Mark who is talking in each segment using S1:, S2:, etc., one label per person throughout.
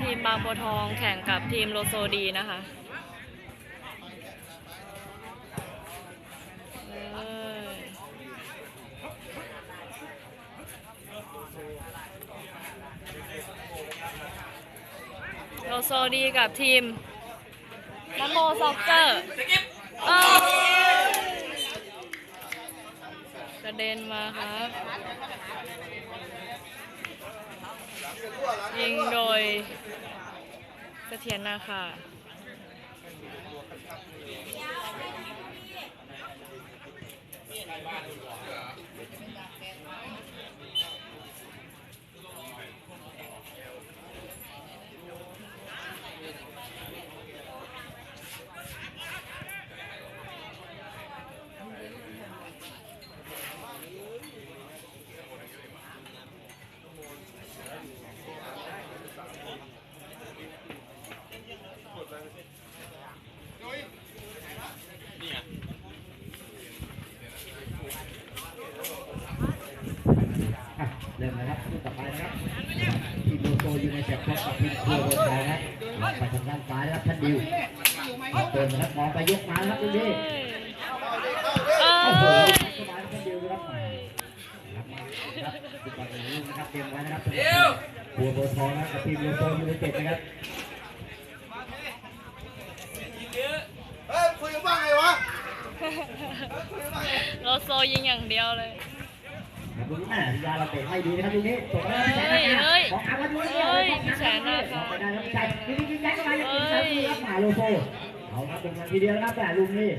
S1: ทีมบางบัวทองแข่งกับทีมโลโซดีนะคะโลโซดีกับทีมนัมโมซ็อกเกอร์กระเด็นมาครับ ยิงโดยเสถียรนาค่ะ
S2: อะ คู่ต่อไปนะครับทีมโลโซอยู่ในแถบพบกับทีมครัวโลทองนะครับไปทางด้านซ้ายนะครับท่านดิวเติมนะครับมองไปยกมานะครับตรงนี้
S1: เอ้
S2: โอ้โห
S1: ย
S2: สบายท่านดิวนะครับครับครับทุกนรู้นะครับเตรียมไว้นะครับครัวโลทองนะครับทีมโลโซอยู่ในเจ็ดนะครับ
S3: เฮ้ยคุยกันว่าไงวะ
S1: โลโซยิงอย่างเดียวเลย
S2: ครับดู แม่ยาเราเตะไม่ดีนะครับตรงนี้ส่งมาที่แสน
S1: เฮ้ย
S2: ของอาวัตดูเนี่ย
S1: เฮ้ย
S2: ของ
S1: แสนนาคา
S2: ไปได้ครับใจยิงยิงยัดเข้าไปยิงสามทีครับหาโลโซเอาครับเป็นนาทีเดียวนะครับแต่ลุงนี่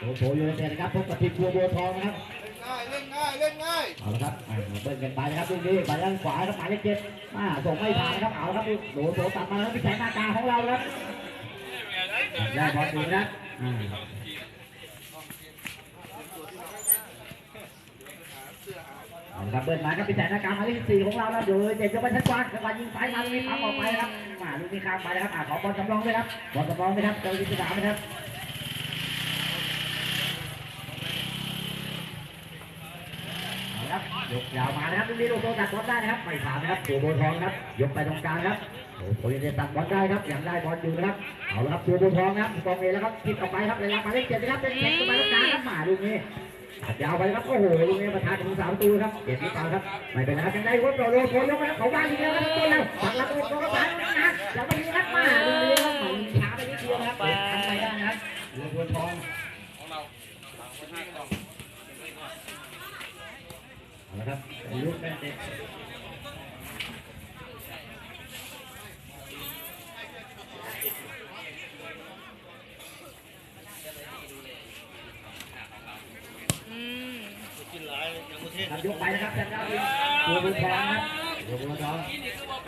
S2: โลโซอยู่ในเจ็ดนะครับพบกับทีมครัวโลทองนะครับ
S3: ง่ายเล่นง่ายเล่นง่าย
S2: เอาละครับอ่าเบิ้ลกันไปนะครับตรงนี้ไปด้านขวาครับหมายเลขเจ็ดมาส่งไม่ผ่านนะครับเอาละครับโดนโดนตัดมาแล้วพี่แสงหน้าตาของเราครับได้บอลอยู่นะครับอ่า เอาละครับเบิ้ลมาครับพี่แสงหน้ากาหมายเลขสี่ของเราครับโดยเจ็ดจะไปทักวันจังหวะยิงซ้ายมาลูกนี้ข้ามออกไปครับมาลูกนี้ข้ามไปนะครับอ่าขอบอลสำรองด้วยครับบอลสำรองด้วยครับเจ้าที่สามนะครับเอาละครับยกยาวมานะครับตรงนี้ลูกโตตัดบอลได้นะครับไม่ผ่านนะครับตัวโบทองครับยกไปตรงกลางครับโอ้โหยังจะตัดบอลได้ครับยังได้บอลอยู่นะครับเอาละครับตัวโบทองนะครับกองเอแล้วครับคิดออกไปครับระยะมาเลขเจ็ดนะครับเป็นแข่งขึ้นมาตรงกลางครับมาลูกนี้ ยาวไปครับโอ้โหลูกนี้ประทานถึงสามตูครับเก็บที่ฟังครับไม่เป็นไรยังได้รถโดนโดนโดนยกนะครับเขาว่าอีกแล้วครับตัวแล้วฝังละตัวตัวกระพานนะแล้วก็มีครัดมาลูกนี้ครับหมายช้าไปนิดเดียวครับทำไปได้นะครับตัวโบทองของเราเอาละครับลูกแม่เด็
S1: ก
S2: ครับยกไปนะครับจากดาวดินตัวบุญทองครับตัวบุญทอง